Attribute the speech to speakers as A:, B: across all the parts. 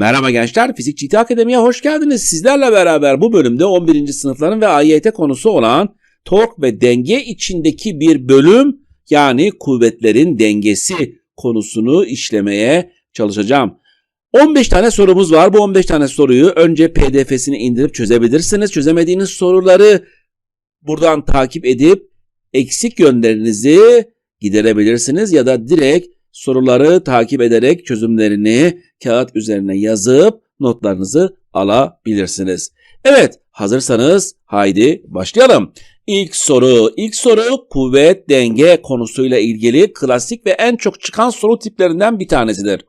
A: Merhaba gençler, Fizik GT Akademi'ye hoş geldiniz. Sizlerle beraber bu bölümde 11. sınıfların ve AYT konusu olan tork ve denge içindeki bir bölüm yani kuvvetlerin dengesi konusunu işlemeye çalışacağım. 15 tane sorumuz var. Bu 15 tane soruyu önce pdf'sini indirip çözebilirsiniz. Çözemediğiniz soruları buradan takip edip eksik yönlerinizi giderebilirsiniz ya da direkt soruları takip ederek çözümlerini kağıt üzerine yazıp notlarınızı alabilirsiniz. Evet, hazırsanız haydi başlayalım. İlk soru, ilk soru kuvvet denge konusuyla ilgili klasik ve en çok çıkan soru tiplerinden bir tanesidir.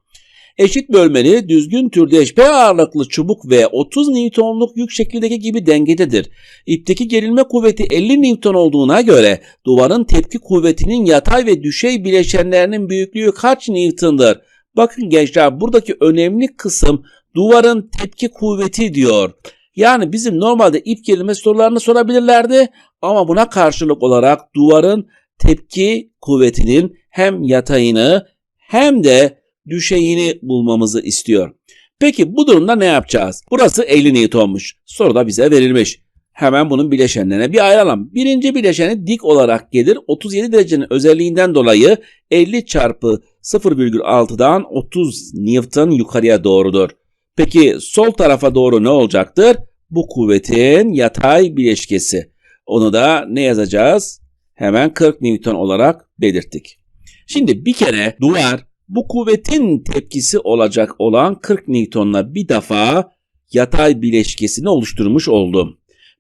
A: Eşit bölmeli, düzgün türdeş P ağırlıklı çubuk ve 30 Newton'luk yük şeklindeki gibi dengededir. İpteki gerilme kuvveti 50 Newton olduğuna göre duvarın tepki kuvvetinin yatay ve düşey bileşenlerinin büyüklüğü kaç Newton'dır? Bakın gençler buradaki önemli kısım duvarın tepki kuvveti diyor. Yani bizim normalde ip gerilme sorularını sorabilirlerdi ama buna karşılık olarak duvarın tepki kuvvetinin hem yatayını hem de düşeyini bulmamızı istiyor. Peki bu durumda ne yapacağız? Burası 50 Newton'muş. Soruda bize verilmiş. Hemen bunun bileşenlerine bir ayıralım. Birinci bileşeni dik olarak gelir. 37 derecenin özelliğinden dolayı 50 çarpı 0,6'dan 30 Newton yukarıya doğrudur. Peki sol tarafa doğru ne olacaktır? Bu kuvvetin yatay bileşkesi. Onu da ne yazacağız? Hemen 40 Newton olarak belirttik. Şimdi bir kere duvar bu kuvvetin tepkisi olacak olan 40 Newton'la bir defa yatay bileşkesini oluşturmuş oldum.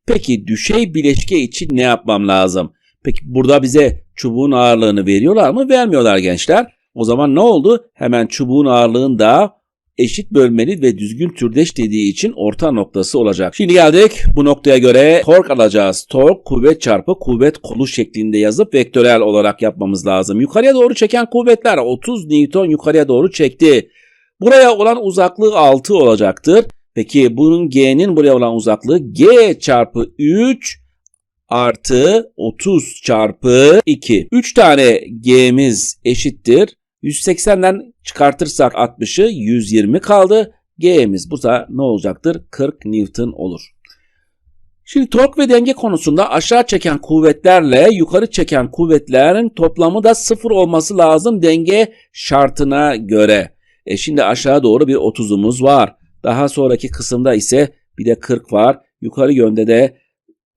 A: Peki düşey bileşke için ne yapmam lazım? Peki burada bize çubuğun ağırlığını veriyorlar mı? Vermiyorlar gençler. O zaman ne oldu? Hemen çubuğun ağırlığını da eşit bölmeli ve düzgün türdeş dediği için orta noktası olacak. Şimdi geldik bu noktaya göre tork alacağız. Tork kuvvet çarpı kuvvet kolu şeklinde yazıp vektörel olarak yapmamız lazım. Yukarıya doğru çeken kuvvetler 30 Newton yukarıya doğru çekti. Buraya olan uzaklığı 6 olacaktır. Peki bunun G'nin buraya olan uzaklığı G çarpı 3 artı 30 çarpı 2. 3 tane G'miz eşittir. 180'den çıkartırsak 60'ı 120 kaldı. G'miz burada ne olacaktır? 40 Newton olur. Şimdi tork ve denge konusunda aşağı çeken kuvvetlerle yukarı çeken kuvvetlerin toplamı da sıfır olması lazım denge şartına göre. E şimdi aşağı doğru bir 30'umuz var. Daha sonraki kısımda ise bir de 40 var. Yukarı yönde de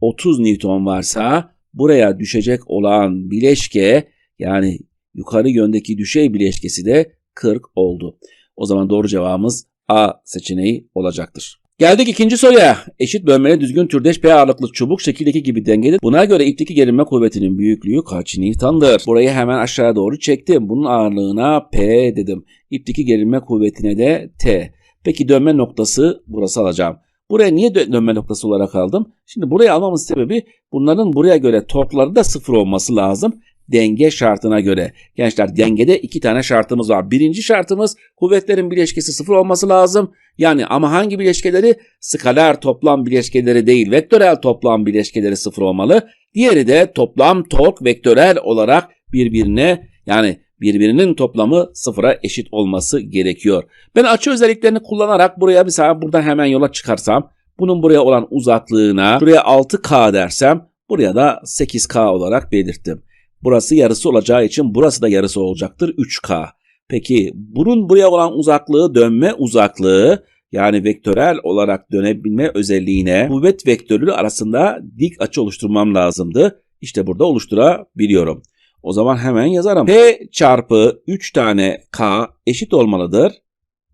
A: 30 Newton varsa buraya düşecek olan bileşke yani yukarı yöndeki düşey bileşkesi de 40 oldu. O zaman doğru cevabımız A seçeneği olacaktır. Geldik ikinci soruya. Eşit bölmeli düzgün türdeş P ağırlıklı çubuk şekildeki gibi dengede. Buna göre ipteki gerilme kuvvetinin büyüklüğü kaç Newton'dır? Burayı hemen aşağı doğru çektim. Bunun ağırlığına P dedim. İpteki gerilme kuvvetine de T. Peki dönme noktası burası alacağım. Buraya niye dö- dönme noktası olarak aldım? Şimdi buraya almamın sebebi bunların buraya göre torkları da sıfır olması lazım. Denge şartına göre. Gençler dengede iki tane şartımız var. Birinci şartımız kuvvetlerin bileşkesi sıfır olması lazım. Yani ama hangi bileşkeleri? Skaler toplam bileşkeleri değil, vektörel toplam bileşkeleri sıfır olmalı. Diğeri de toplam tork vektörel olarak birbirine yani birbirinin toplamı sıfıra eşit olması gerekiyor. Ben açı özelliklerini kullanarak buraya mesela buradan hemen yola çıkarsam bunun buraya olan uzaklığına buraya 6K dersem buraya da 8K olarak belirttim. Burası yarısı olacağı için burası da yarısı olacaktır 3K. Peki bunun buraya olan uzaklığı dönme uzaklığı yani vektörel olarak dönebilme özelliğine kuvvet vektörü arasında dik açı oluşturmam lazımdı. İşte burada oluşturabiliyorum. O zaman hemen yazarım. P çarpı 3 tane K eşit olmalıdır.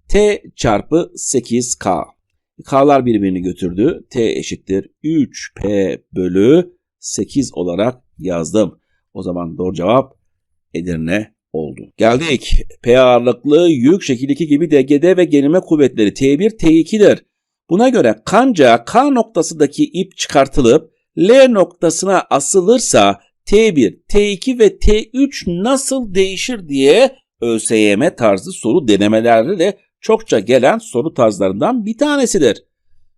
A: T çarpı 8K. K'lar birbirini götürdü. T eşittir 3P bölü 8 olarak yazdım. O zaman doğru cevap Edirne oldu. Geldik. P ağırlıklı yük şekildeki gibi dengede ve gerilme kuvvetleri T1, T2'dir. Buna göre kanca K noktasındaki ip çıkartılıp L noktasına asılırsa T1, T2 ve T3 nasıl değişir diye ÖSYM tarzı soru denemelerde de çokça gelen soru tarzlarından bir tanesidir.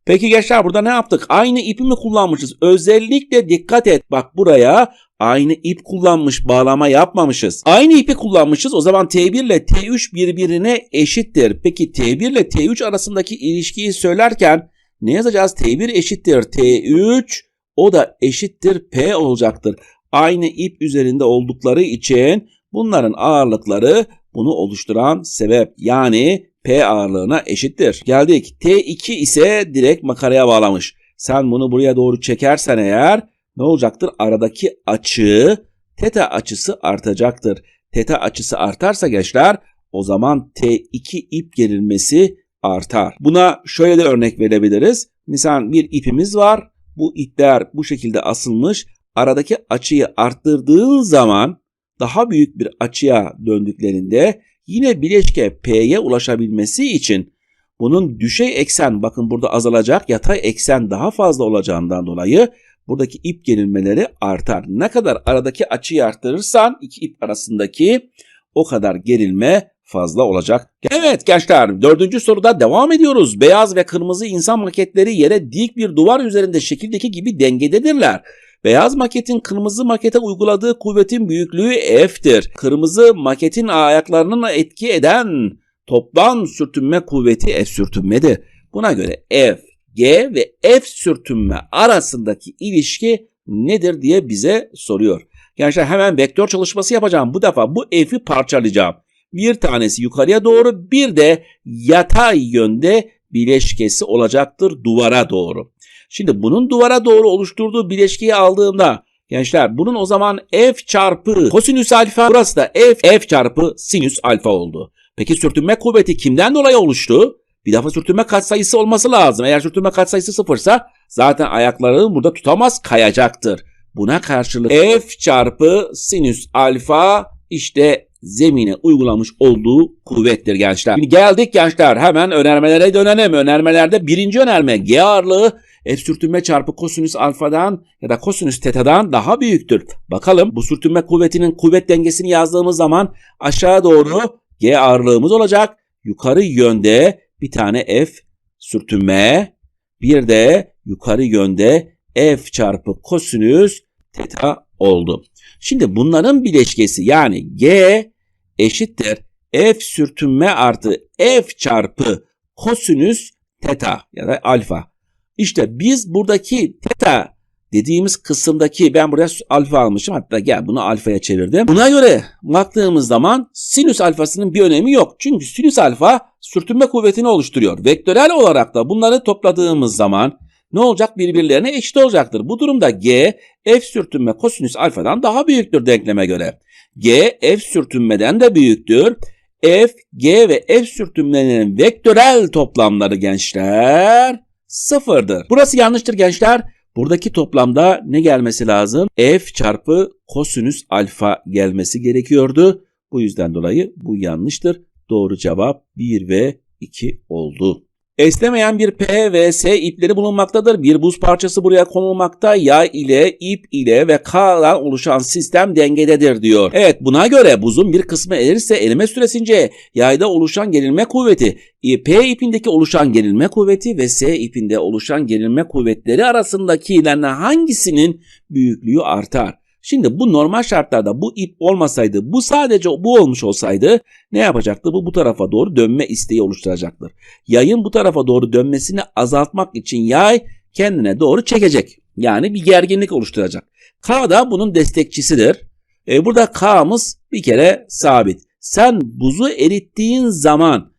A: Peki gençler burada ne yaptık? Aynı ipi mi kullanmışız? Özellikle dikkat et. Bak buraya aynı ip kullanmış, bağlama yapmamışız. Aynı ipi kullanmışız. O zaman T1 ile T3 birbirine eşittir. Peki T1 ile T3 arasındaki ilişkiyi söylerken ne yazacağız? T1 eşittir T3 o da eşittir P olacaktır. Aynı ip üzerinde oldukları için bunların ağırlıkları bunu oluşturan sebep yani P ağırlığına eşittir. Geldik. T2 ise direkt makaraya bağlamış. Sen bunu buraya doğru çekersen eğer ne olacaktır? Aradaki açı teta açısı artacaktır. Teta açısı artarsa gençler o zaman T2 ip gerilmesi artar. Buna şöyle de örnek verebiliriz. Misal bir ipimiz var. Bu ipler bu şekilde asılmış. Aradaki açıyı arttırdığın zaman daha büyük bir açıya döndüklerinde yine bileşke P'ye ulaşabilmesi için bunun düşey eksen bakın burada azalacak yatay eksen daha fazla olacağından dolayı buradaki ip gerilmeleri artar. Ne kadar aradaki açıyı arttırırsan iki ip arasındaki o kadar gerilme fazla olacak. Evet gençler dördüncü soruda devam ediyoruz. Beyaz ve kırmızı insan maketleri yere dik bir duvar üzerinde şekildeki gibi dengededirler. Beyaz maketin kırmızı makete uyguladığı kuvvetin büyüklüğü F'tir. Kırmızı maketin ayaklarının etki eden toplam sürtünme kuvveti F sürtünmedir. Buna göre F, G ve F sürtünme arasındaki ilişki nedir diye bize soruyor. Gençler hemen vektör çalışması yapacağım. Bu defa bu F'i parçalayacağım. Bir tanesi yukarıya doğru bir de yatay yönde bileşkesi olacaktır duvara doğru. Şimdi bunun duvara doğru oluşturduğu bileşkeyi aldığımda gençler bunun o zaman f çarpı kosinüs alfa burası da f f çarpı sinüs alfa oldu. Peki sürtünme kuvveti kimden dolayı oluştu? Bir defa sürtünme katsayısı olması lazım. Eğer sürtünme katsayısı sıfırsa zaten ayaklarını burada tutamaz kayacaktır. Buna karşılık f çarpı sinüs alfa işte zemine uygulamış olduğu kuvvettir gençler. Şimdi geldik gençler hemen önermelere dönelim. Önermelerde birinci önerme G ağırlığı F sürtünme çarpı kosinüs alfadan ya da kosinüs tetadan daha büyüktür. Bakalım bu sürtünme kuvvetinin kuvvet dengesini yazdığımız zaman aşağı doğru G ağırlığımız olacak. Yukarı yönde bir tane F sürtünme bir de yukarı yönde F çarpı kosinüs teta oldu. Şimdi bunların bileşkesi yani G eşittir F sürtünme artı F çarpı kosinüs teta ya da alfa. İşte biz buradaki teta dediğimiz kısımdaki ben buraya alfa almışım hatta gel bunu alfaya çevirdim. Buna göre baktığımız zaman sinüs alfasının bir önemi yok. Çünkü sinüs alfa sürtünme kuvvetini oluşturuyor. Vektörel olarak da bunları topladığımız zaman ne olacak? Birbirlerine eşit olacaktır. Bu durumda G F sürtünme kosinüs alfadan daha büyüktür denkleme göre. G F sürtünmeden de büyüktür. F, G ve F sürtünmelerinin vektörel toplamları gençler sıfırdır. Burası yanlıştır gençler. Buradaki toplamda ne gelmesi lazım? F çarpı kosinüs alfa gelmesi gerekiyordu. Bu yüzden dolayı bu yanlıştır. Doğru cevap 1 ve 2 oldu. Esnemeyen bir P ve S ipleri bulunmaktadır. Bir buz parçası buraya konulmakta. Yay ile, ip ile ve K'dan oluşan sistem dengededir diyor. Evet buna göre buzun bir kısmı erirse erime süresince yayda oluşan gerilme kuvveti, P ipindeki oluşan gerilme kuvveti ve S ipinde oluşan gerilme kuvvetleri arasındaki hangisinin büyüklüğü artar? Şimdi bu normal şartlarda bu ip olmasaydı, bu sadece bu olmuş olsaydı ne yapacaktı? Bu bu tarafa doğru dönme isteği oluşturacaktır. Yayın bu tarafa doğru dönmesini azaltmak için yay kendine doğru çekecek. Yani bir gerginlik oluşturacak. K da bunun destekçisidir. E burada K'mız bir kere sabit. Sen buzu erittiğin zaman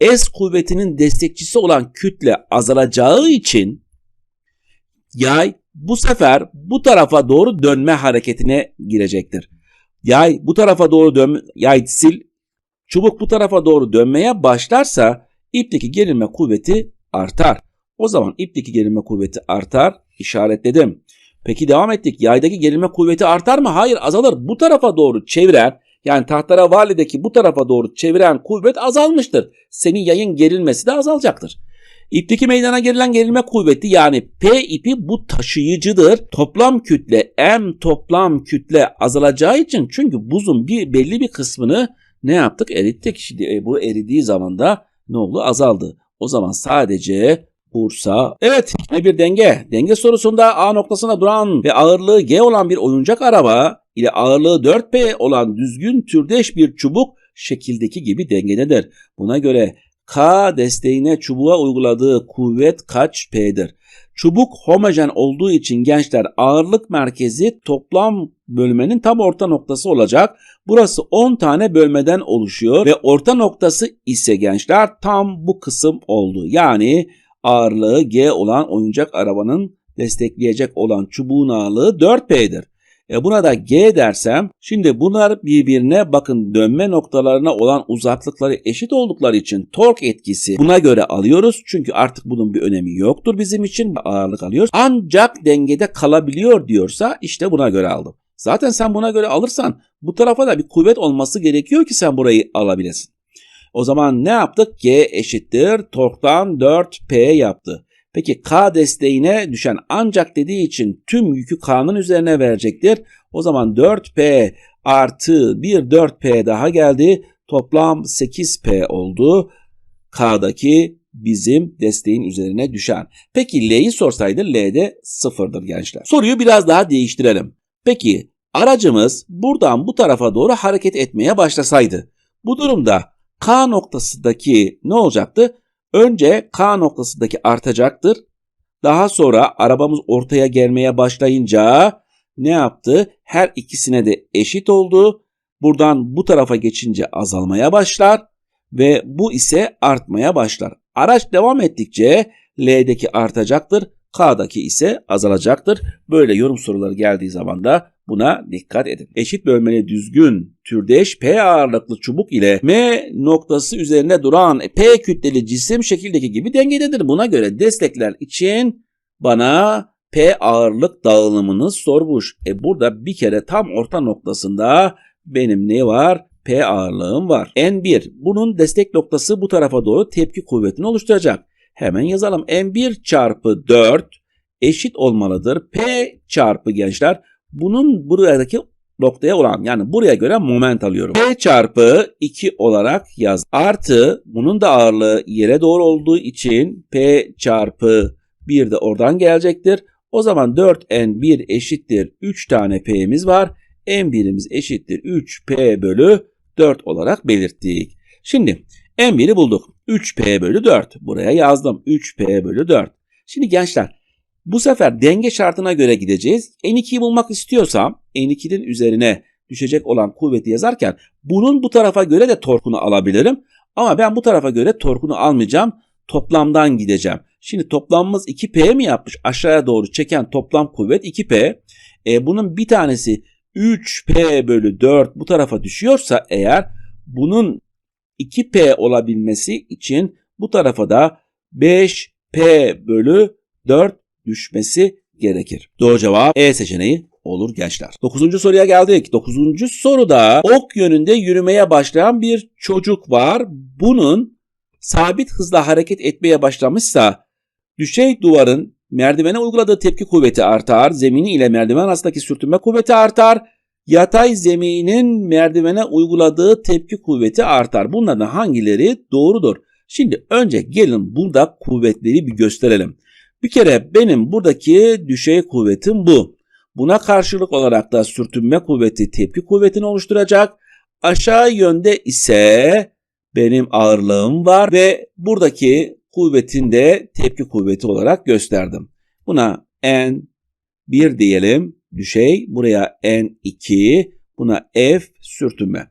A: S kuvvetinin destekçisi olan kütle azalacağı için yay bu sefer bu tarafa doğru dönme hareketine girecektir. Yay bu tarafa doğru dön yay sil çubuk bu tarafa doğru dönmeye başlarsa ipteki gerilme kuvveti artar. O zaman ipteki gerilme kuvveti artar işaretledim. Peki devam ettik. Yaydaki gerilme kuvveti artar mı? Hayır azalır. Bu tarafa doğru çeviren yani tahtara valideki bu tarafa doğru çeviren kuvvet azalmıştır. Senin yayın gerilmesi de azalacaktır. İpteki meydana gerilen gerilme kuvveti yani P ipi bu taşıyıcıdır. Toplam kütle M toplam kütle azalacağı için çünkü buzun bir belli bir kısmını ne yaptık? Erittik. Şimdi e, bu eridiği zaman da ne oldu? Azaldı. O zaman sadece Bursa. Evet yine bir denge. Denge sorusunda A noktasına duran ve ağırlığı G olan bir oyuncak araba ile ağırlığı 4P olan düzgün türdeş bir çubuk şekildeki gibi dengededir. Buna göre K desteğine çubuğa uyguladığı kuvvet kaç P'dir? Çubuk homojen olduğu için gençler ağırlık merkezi toplam bölmenin tam orta noktası olacak. Burası 10 tane bölmeden oluşuyor ve orta noktası ise gençler tam bu kısım oldu. Yani ağırlığı G olan oyuncak arabanın destekleyecek olan çubuğun ağırlığı 4P'dir. E buna da G dersem şimdi bunlar birbirine bakın dönme noktalarına olan uzaklıkları eşit oldukları için tork etkisi buna göre alıyoruz. Çünkü artık bunun bir önemi yoktur bizim için ağırlık alıyoruz. Ancak dengede kalabiliyor diyorsa işte buna göre aldım. Zaten sen buna göre alırsan bu tarafa da bir kuvvet olması gerekiyor ki sen burayı alabilesin. O zaman ne yaptık? G eşittir torktan 4P yaptı. Peki K desteğine düşen ancak dediği için tüm yükü K'nın üzerine verecektir. O zaman 4P artı bir 4P daha geldi. Toplam 8P oldu. K'daki bizim desteğin üzerine düşen. Peki L'yi sorsaydı L'de sıfırdır gençler. Soruyu biraz daha değiştirelim. Peki aracımız buradan bu tarafa doğru hareket etmeye başlasaydı. Bu durumda K noktasındaki ne olacaktı? Önce K noktasındaki artacaktır. Daha sonra arabamız ortaya gelmeye başlayınca ne yaptı? Her ikisine de eşit oldu. Buradan bu tarafa geçince azalmaya başlar ve bu ise artmaya başlar. Araç devam ettikçe L'deki artacaktır, K'daki ise azalacaktır. Böyle yorum soruları geldiği zaman da Buna dikkat edin. Eşit bölmeli düzgün türdeş P ağırlıklı çubuk ile M noktası üzerine duran P kütleli cisim şekildeki gibi dengededir. Buna göre destekler için bana P ağırlık dağılımını sormuş. E burada bir kere tam orta noktasında benim ne var? P ağırlığım var. N1 bunun destek noktası bu tarafa doğru tepki kuvvetini oluşturacak. Hemen yazalım. N1 çarpı 4 eşit olmalıdır. P çarpı gençler bunun buradaki noktaya olan yani buraya göre moment alıyorum. P çarpı 2 olarak yaz. Artı bunun da ağırlığı yere doğru olduğu için P çarpı 1 de oradan gelecektir. O zaman 4N1 eşittir 3 tane P'miz var. N1'imiz eşittir 3P bölü 4 olarak belirttik. Şimdi N1'i bulduk. 3P bölü 4. Buraya yazdım. 3P bölü 4. Şimdi gençler bu sefer denge şartına göre gideceğiz. N2'yi bulmak istiyorsam N2'nin üzerine düşecek olan kuvveti yazarken bunun bu tarafa göre de torkunu alabilirim. Ama ben bu tarafa göre torkunu almayacağım. Toplamdan gideceğim. Şimdi toplamımız 2P mi yapmış? Aşağıya doğru çeken toplam kuvvet 2P. E, bunun bir tanesi 3P bölü 4 bu tarafa düşüyorsa eğer bunun 2P olabilmesi için bu tarafa da 5P bölü 4 düşmesi gerekir. Doğru cevap E seçeneği olur gençler. Dokuzuncu soruya geldik. Dokuzuncu soruda ok yönünde yürümeye başlayan bir çocuk var. Bunun sabit hızla hareket etmeye başlamışsa düşey duvarın merdivene uyguladığı tepki kuvveti artar. Zemini ile merdiven arasındaki sürtünme kuvveti artar. Yatay zeminin merdivene uyguladığı tepki kuvveti artar. Bunlardan hangileri doğrudur? Şimdi önce gelin burada kuvvetleri bir gösterelim. Bir kere benim buradaki düşey kuvvetim bu. Buna karşılık olarak da sürtünme kuvveti tepki kuvvetini oluşturacak. Aşağı yönde ise benim ağırlığım var ve buradaki kuvvetin de tepki kuvveti olarak gösterdim. Buna N1 diyelim düşey, buraya N2, buna F sürtünme.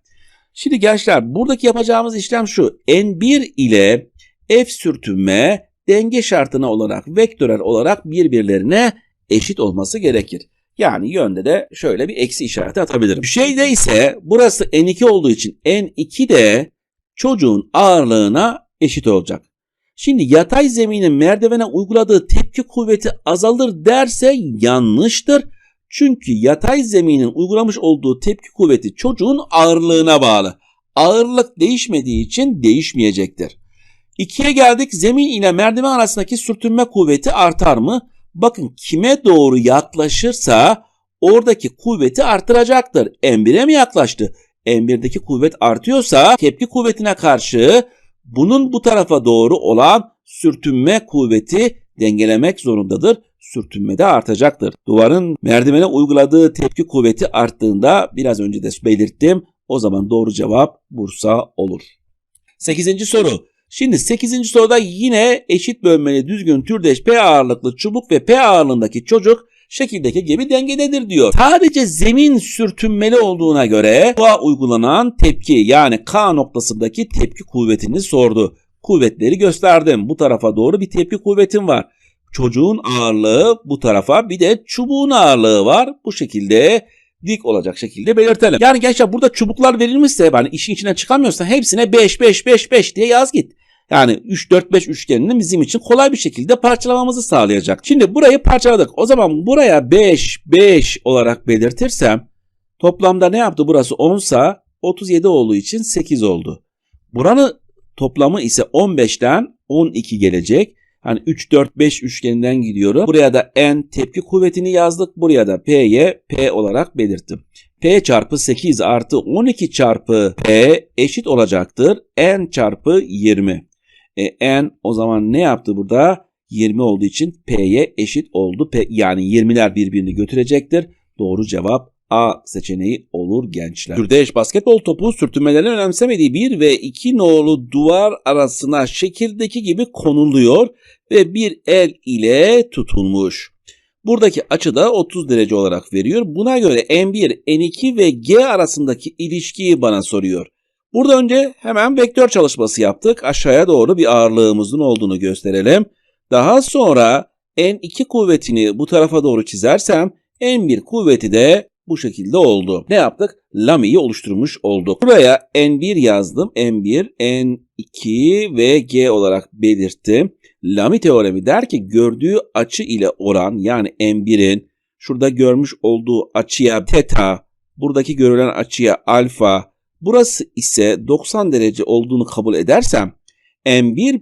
A: Şimdi gençler buradaki yapacağımız işlem şu. N1 ile F sürtünme denge şartına olarak vektörel olarak birbirlerine eşit olması gerekir. Yani yönde de şöyle bir eksi işareti atabilirim. Şeyde ise burası N2 olduğu için N2 de çocuğun ağırlığına eşit olacak. Şimdi yatay zeminin merdivene uyguladığı tepki kuvveti azalır derse yanlıştır. Çünkü yatay zeminin uygulamış olduğu tepki kuvveti çocuğun ağırlığına bağlı. Ağırlık değişmediği için değişmeyecektir. İkiye geldik. Zemin ile merdiven arasındaki sürtünme kuvveti artar mı? Bakın kime doğru yaklaşırsa oradaki kuvveti artıracaktır. M1'e mi yaklaştı? M1'deki kuvvet artıyorsa tepki kuvvetine karşı bunun bu tarafa doğru olan sürtünme kuvveti dengelemek zorundadır. Sürtünme de artacaktır. Duvarın merdivene uyguladığı tepki kuvveti arttığında biraz önce de belirttim. O zaman doğru cevap Bursa olur. 8. soru. Şimdi 8. soruda yine eşit bölmeli düzgün türdeş P ağırlıklı çubuk ve P ağırlığındaki çocuk şekildeki gibi dengededir diyor. Sadece zemin sürtünmeli olduğuna göre bu uygulanan tepki yani K noktasındaki tepki kuvvetini sordu. Kuvvetleri gösterdim. Bu tarafa doğru bir tepki kuvvetim var. Çocuğun ağırlığı bu tarafa bir de çubuğun ağırlığı var. Bu şekilde dik olacak şekilde belirtelim. Yani gençler burada çubuklar verilmişse yani işin içinden çıkamıyorsan hepsine 5 5 5 5 diye yaz git. Yani 3 4 5 üçgenini bizim için kolay bir şekilde parçalamamızı sağlayacak. Şimdi burayı parçaladık. O zaman buraya 5 5 olarak belirtirsem toplamda ne yaptı burası 10 sa 37 olduğu için 8 oldu. Buranın toplamı ise 15'ten 12 gelecek. Hani 3 4 5 üçgeninden gidiyorum. Buraya da n tepki kuvvetini yazdık. Buraya da p'ye p olarak belirttim. p çarpı 8 artı 12 çarpı p eşit olacaktır. n çarpı 20. E, n o zaman ne yaptı burada? 20 olduğu için p'ye eşit oldu. P, yani 20'ler birbirini götürecektir. Doğru cevap A seçeneği olur gençler. Türdeş basketbol topu sürtünmelerin önemsemediği bir ve iki nolu duvar arasına şekildeki gibi konuluyor ve bir el ile tutulmuş. Buradaki açı da 30 derece olarak veriyor. Buna göre N1, N2 ve G arasındaki ilişkiyi bana soruyor. Burada önce hemen vektör çalışması yaptık. Aşağıya doğru bir ağırlığımızın olduğunu gösterelim. Daha sonra N2 kuvvetini bu tarafa doğru çizersem N1 kuvveti de bu şekilde oldu. Ne yaptık? Lami'yi oluşturmuş olduk. Buraya N1 yazdım. N1, N2 ve G olarak belirttim. Lami teoremi der ki gördüğü açı ile oran yani N1'in şurada görmüş olduğu açıya teta, buradaki görülen açıya alfa, burası ise 90 derece olduğunu kabul edersem N1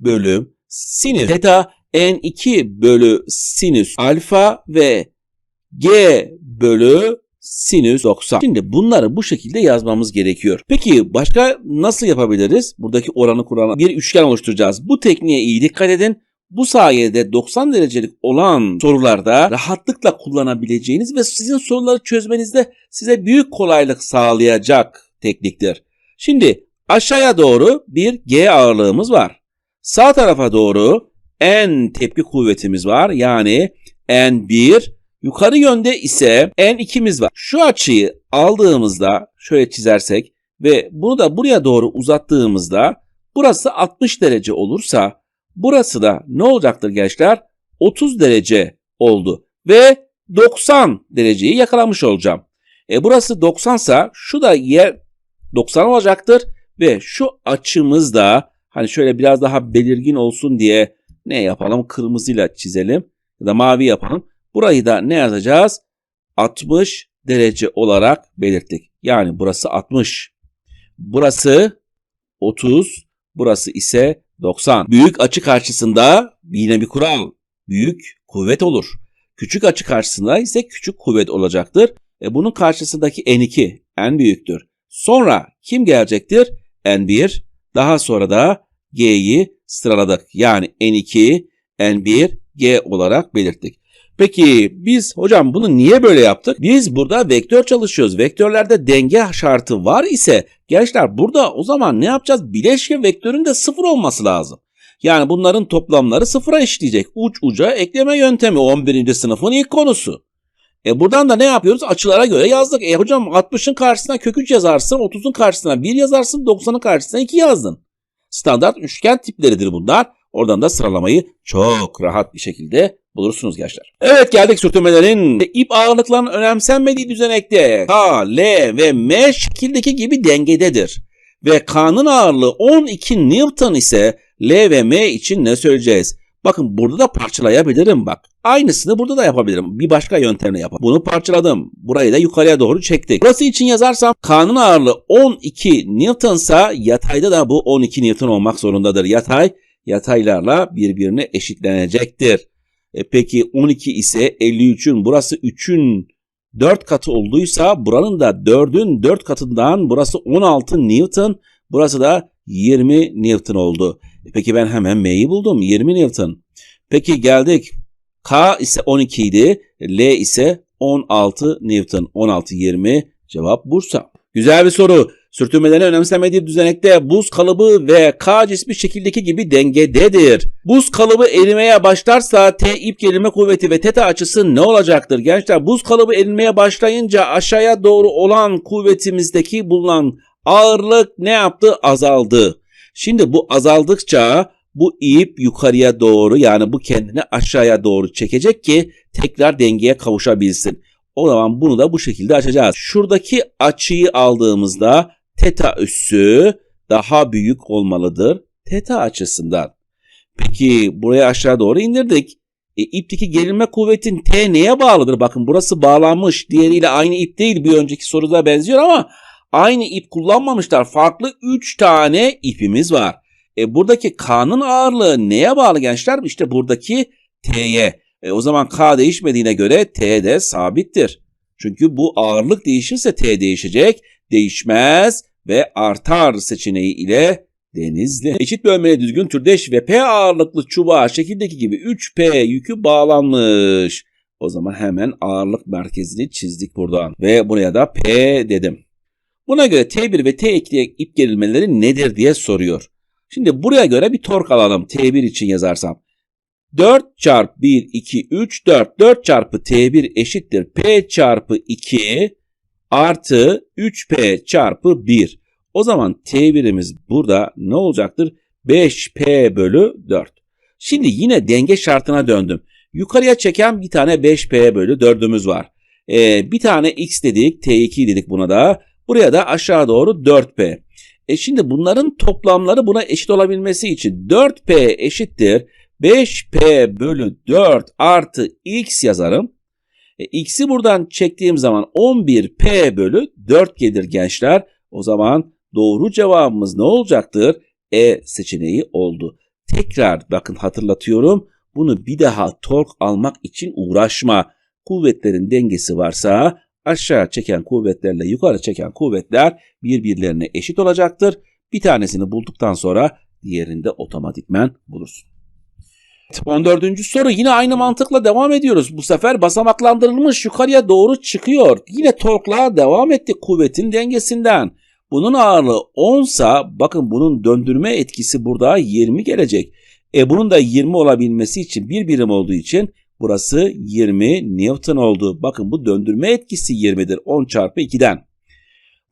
A: bölü sinüs teta N2 bölü sinüs alfa ve G bölü sinüs 90. Şimdi bunları bu şekilde yazmamız gerekiyor. Peki başka nasıl yapabiliriz? Buradaki oranı kuran bir üçgen oluşturacağız. Bu tekniğe iyi dikkat edin. Bu sayede 90 derecelik olan sorularda rahatlıkla kullanabileceğiniz ve sizin soruları çözmenizde size büyük kolaylık sağlayacak tekniktir. Şimdi aşağıya doğru bir G ağırlığımız var. Sağ tarafa doğru N tepki kuvvetimiz var. Yani N1 Yukarı yönde ise n2'miz var. Şu açıyı aldığımızda şöyle çizersek ve bunu da buraya doğru uzattığımızda burası 60 derece olursa burası da ne olacaktır gençler? 30 derece oldu ve 90 dereceyi yakalamış olacağım. E burası 90 sa şu da yer 90 olacaktır ve şu açımız da hani şöyle biraz daha belirgin olsun diye ne yapalım? Kırmızıyla çizelim ya da mavi yapalım. Burayı da ne yazacağız? 60 derece olarak belirttik. Yani burası 60. Burası 30. Burası ise 90. Büyük açı karşısında yine bir kural. Büyük kuvvet olur. Küçük açı karşısında ise küçük kuvvet olacaktır. E bunun karşısındaki N2 en büyüktür. Sonra kim gelecektir? N1. Daha sonra da G'yi sıraladık. Yani N2, N1, G olarak belirttik. Peki biz hocam bunu niye böyle yaptık? Biz burada vektör çalışıyoruz. Vektörlerde denge şartı var ise gençler burada o zaman ne yapacağız? Bileşke vektörün de sıfır olması lazım. Yani bunların toplamları sıfıra eşleyecek. Uç uca ekleme yöntemi 11. sınıfın ilk konusu. E buradan da ne yapıyoruz? Açılara göre yazdık. E hocam 60'ın karşısına kök 3 yazarsın, 30'un karşısına 1 yazarsın, 90'ın karşısına 2 yazdın. Standart üçgen tipleridir bunlar. Oradan da sıralamayı çok rahat bir şekilde bulursunuz gençler. Evet geldik sürtünmelerin ip ağırlıklarının önemsenmediği düzenekte K, L ve M şekildeki gibi dengededir. Ve K'nın ağırlığı 12 Newton ise L ve M için ne söyleyeceğiz? Bakın burada da parçalayabilirim bak. Aynısını burada da yapabilirim. Bir başka yöntemle yapalım. Bunu parçaladım. Burayı da yukarıya doğru çektik. Burası için yazarsam K'nın ağırlığı 12 Newton'sa yatayda da bu 12 Newton olmak zorundadır. Yatay yataylarla birbirine eşitlenecektir. E peki 12 ise 53'ün burası 3'ün 4 katı olduysa buranın da 4'ün 4 katından burası 16 Newton burası da 20 Newton oldu. E Peki ben hemen M'yi buldum. 20 Newton. Peki geldik. K ise 12 idi. L ise 16 Newton. 16 20 cevap Bursa. Güzel bir soru. Sürtünmelerini önemsemediği düzenekte buz kalıbı ve K cismi şekildeki gibi dengededir. Buz kalıbı erimeye başlarsa T ip gerilme kuvveti ve teta açısı ne olacaktır? Gençler buz kalıbı erimeye başlayınca aşağıya doğru olan kuvvetimizdeki bulunan ağırlık ne yaptı? Azaldı. Şimdi bu azaldıkça bu ip yukarıya doğru yani bu kendini aşağıya doğru çekecek ki tekrar dengeye kavuşabilsin. O zaman bunu da bu şekilde açacağız. Şuradaki açıyı aldığımızda teta üssü daha büyük olmalıdır teta açısından. Peki buraya aşağı doğru indirdik. E, ipteki gerilme kuvvetin T neye bağlıdır? Bakın burası bağlanmış. Diğeriyle aynı ip değil. Bir önceki soruda benziyor ama aynı ip kullanmamışlar. Farklı 3 tane ipimiz var. E, buradaki K'nın ağırlığı neye bağlı gençler? İşte buradaki T'ye. E, o zaman K değişmediğine göre T de sabittir. Çünkü bu ağırlık değişirse T değişecek. Değişmez ve artar seçeneği ile denizli. Eşit bölmeli düzgün türdeş ve P ağırlıklı çubuğa şekildeki gibi 3P yükü bağlanmış. O zaman hemen ağırlık merkezini çizdik buradan. Ve buraya da P dedim. Buna göre T1 ve T2 ip gerilmeleri nedir diye soruyor. Şimdi buraya göre bir tork alalım T1 için yazarsam. 4 çarpı 1, 2, 3, 4. 4 çarpı T1 eşittir P çarpı 2 artı 3P çarpı 1. O zaman T1'imiz burada ne olacaktır? 5P bölü 4. Şimdi yine denge şartına döndüm. Yukarıya çeken bir tane 5P bölü 4'ümüz var. Ee, bir tane X dedik, T2 dedik buna da. Buraya da aşağı doğru 4P. E şimdi bunların toplamları buna eşit olabilmesi için 4P eşittir 5P bölü 4 artı X yazarım. E, X'i buradan çektiğim zaman 11P bölü 4 gelir gençler. O zaman doğru cevabımız ne olacaktır? E seçeneği oldu. Tekrar bakın hatırlatıyorum. Bunu bir daha tork almak için uğraşma. Kuvvetlerin dengesi varsa aşağı çeken kuvvetlerle yukarı çeken kuvvetler birbirlerine eşit olacaktır. Bir tanesini bulduktan sonra diğerini de otomatikmen bulursun. 14. soru yine aynı mantıkla devam ediyoruz. Bu sefer basamaklandırılmış yukarıya doğru çıkıyor. Yine torkla devam ettik kuvvetin dengesinden. Bunun ağırlığı 10 sa bakın bunun döndürme etkisi burada 20 gelecek. E bunun da 20 olabilmesi için bir birim olduğu için burası 20 Newton oldu. Bakın bu döndürme etkisi 20'dir 10 çarpı 2'den.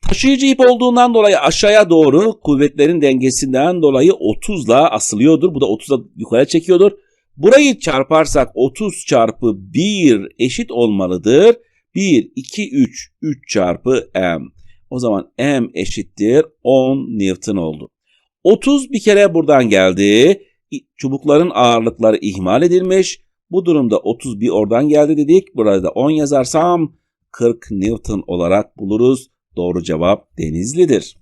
A: Taşıyıcı ip olduğundan dolayı aşağıya doğru kuvvetlerin dengesinden dolayı 30 ile asılıyordur. Bu da 30'a yukarı çekiyordur. Burayı çarparsak 30 çarpı 1 eşit olmalıdır. 1, 2, 3, 3 çarpı m. O zaman m eşittir 10 Newton oldu. 30 bir kere buradan geldi. Çubukların ağırlıkları ihmal edilmiş. Bu durumda 30 bir oradan geldi dedik. Burada 10 yazarsam 40 Newton olarak buluruz. Doğru cevap Denizli'dir.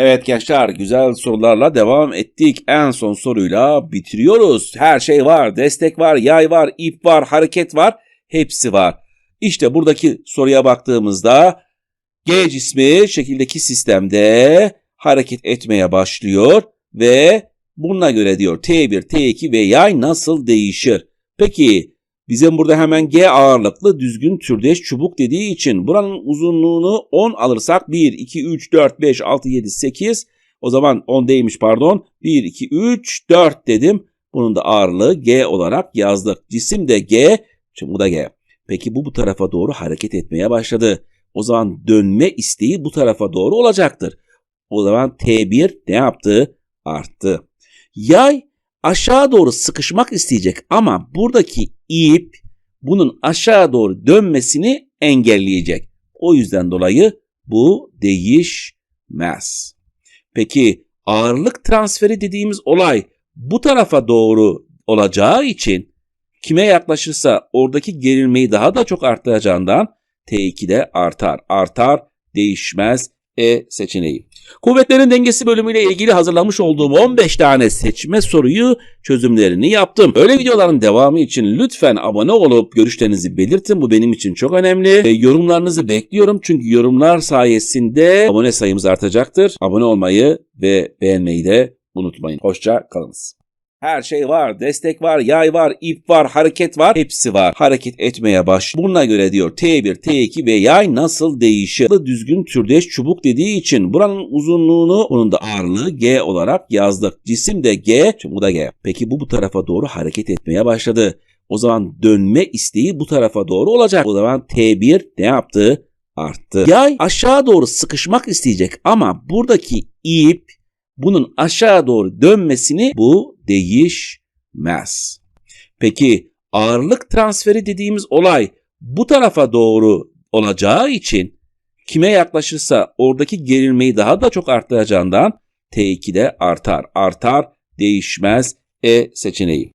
A: Evet gençler güzel sorularla devam ettik. En son soruyla bitiriyoruz. Her şey var. Destek var, yay var, ip var, hareket var. Hepsi var. İşte buradaki soruya baktığımızda G cismi şekildeki sistemde hareket etmeye başlıyor ve bununla göre diyor T1, T2 ve yay nasıl değişir? Peki Bizim burada hemen G ağırlıklı düzgün türdeş çubuk dediği için buranın uzunluğunu 10 alırsak 1, 2, 3, 4, 5, 6, 7, 8 o zaman 10 değilmiş pardon. 1, 2, 3, 4 dedim. Bunun da ağırlığı G olarak yazdık. Cisim de G, şimdi bu da G. Peki bu bu tarafa doğru hareket etmeye başladı. O zaman dönme isteği bu tarafa doğru olacaktır. O zaman T1 ne yaptı? Arttı. Yay aşağı doğru sıkışmak isteyecek ama buradaki ip bunun aşağı doğru dönmesini engelleyecek. O yüzden dolayı bu değişmez. Peki ağırlık transferi dediğimiz olay bu tarafa doğru olacağı için kime yaklaşırsa oradaki gerilmeyi daha da çok arttıracağından T2'de artar. Artar, değişmez E seçeneği. Kuvvetlerin dengesi bölümüyle ilgili hazırlamış olduğum 15 tane seçme soruyu çözümlerini yaptım. Öyle videoların devamı için lütfen abone olup görüşlerinizi belirtin. Bu benim için çok önemli. E, yorumlarınızı bekliyorum çünkü yorumlar sayesinde abone sayımız artacaktır. Abone olmayı ve beğenmeyi de unutmayın. Hoşça kalınız. Her şey var. Destek var, yay var, ip var, hareket var. Hepsi var. Hareket etmeye baş. Buna göre diyor T1, T2 ve yay nasıl değişir? Düzgün türdeş çubuk dediği için buranın uzunluğunu, bunun da ağırlığı G olarak yazdık. Cisim de G, bu da G. Peki bu bu tarafa doğru hareket etmeye başladı. O zaman dönme isteği bu tarafa doğru olacak. O zaman T1 ne yaptı? Arttı. Yay aşağı doğru sıkışmak isteyecek ama buradaki ip bunun aşağı doğru dönmesini bu değişmez. Peki ağırlık transferi dediğimiz olay bu tarafa doğru olacağı için kime yaklaşırsa oradaki gerilmeyi daha da çok arttıracağından T2'de artar. Artar, değişmez E seçeneği.